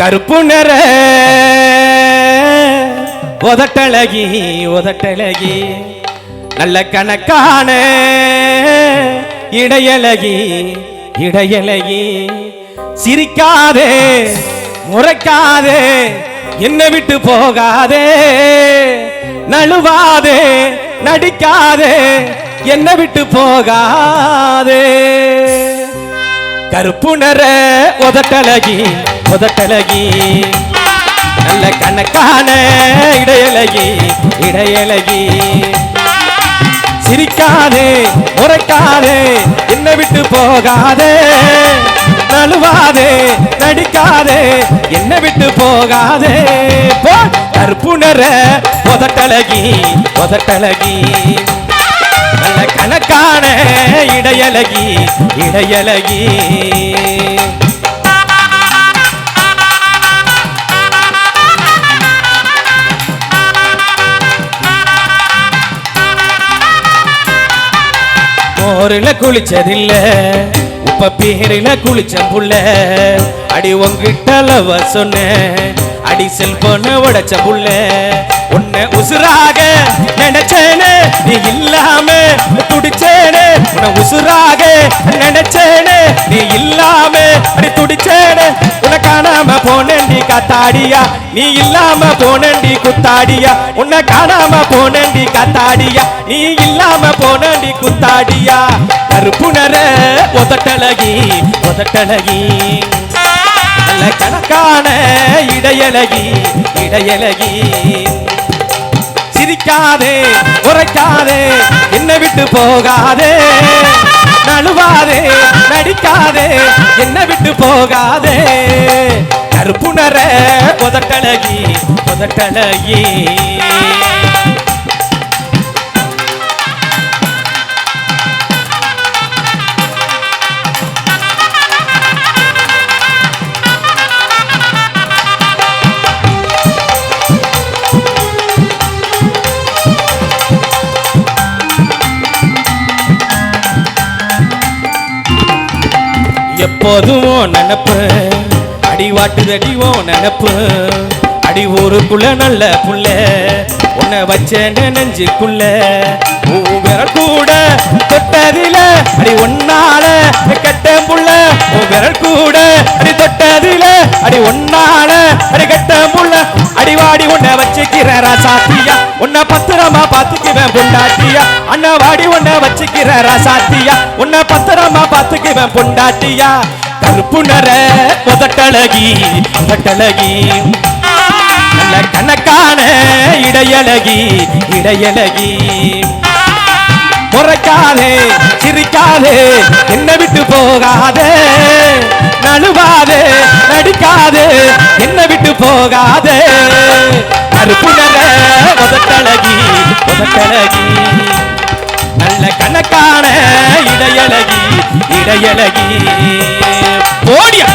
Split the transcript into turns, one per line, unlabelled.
கருப்பு நிற. உதட்டழகி உதட்டழகி நல்ல கணக்கான இடையழகி இடையழகி. சிரிக்காதே முறைக்காதே என்ன விட்டு போகாதே. நழுவாதே நடிக்காதே என்ன விட்டு போகாதே. கருப்பு நிற உதட்டழகி உதட்டழகி நல்ல கணக்கான இடையழகி இடையழகி. சிரிக்காதே முறைக்காதே என்ன விட்டு போகாதே. நழுவாதே நடிக்காதே என்ன விட்டு போகாதே. போ கருப்பு நிற உதட்டழகி நல்ல கணக்கான இடையழகி இடையழகி. மோரில குளிச்சதில்ல. உப்ப பேரில குளிச்ச புள்ள. அடி உங்கிட்ட லவ சொன்னேன் அடி செல்போன உடைச்ச புள்ள. உன்னை உசுராக நினைச்சேனே நீ இல்லாம துடிச்சேனே. உன்னை உசுராக நினைச்சேனே நீ இல்லாம அடி துடிச்சேனே. போனேன்டி காத்தாடியா? நீ இல்லாம போனண்டி குத்தாடியா? உன்னை காணாம போனண்டி காத்தாடியா? நீ இல்லாம போனண்டி குத்தாடியா? கருப்புணர உதட்டழகி உதட்டழகி நல்ல கணக்கான இடையழகி இடையழகி சிரிக்காதே உரைக்காதே என்னை விட்டு போகாதே. நழுவாதே நடிக்காதே என்னை விட்டு போகாதே. கருப்புணர உதட்டழகி உதட்டழகி எப்போதும் உன் அடி வாட்டுதடி ஓ நினப்பு. அடி ஊருக்குள்ள நல்ல புள்ள. உன்னை வச்ச நெஞ்சுக்குள்ள. ஊவர கூட தொட்டதில அடி ஒன்னால கெட்ட புள்ள. ஊவரல் கூட அடி தொட்டதில அடி ஒன்னால அடி கெட்ட புள்ள. அடிவாடி உன்னை வச்சுக்கிற ராசாத்தியா. உன்னை பத்திரமா பாத்துக்குவேன் பொண்டாட்டியா. அண்ணா வாடி உன்னை வச்சுக்கிற ரசாத்தியா? உன்னை பத்திரமா பாத்துக்குவேன் பொண்டாட்டியா? கருப்புணர முதட்டழகி முதட்டழகி. நல்ல கணக்கான இடையழகி இடையழகி. முறைக்காதே சிரிக்காதே என்ன விட்டு போகாதே. நழுவாதே நடிக்காதே என்ன விட்டு போகாதே. கருப்புணர முதட்டழகி முதட்டழகி. நல்ல கண இடையலகி இடையலகி போடியா?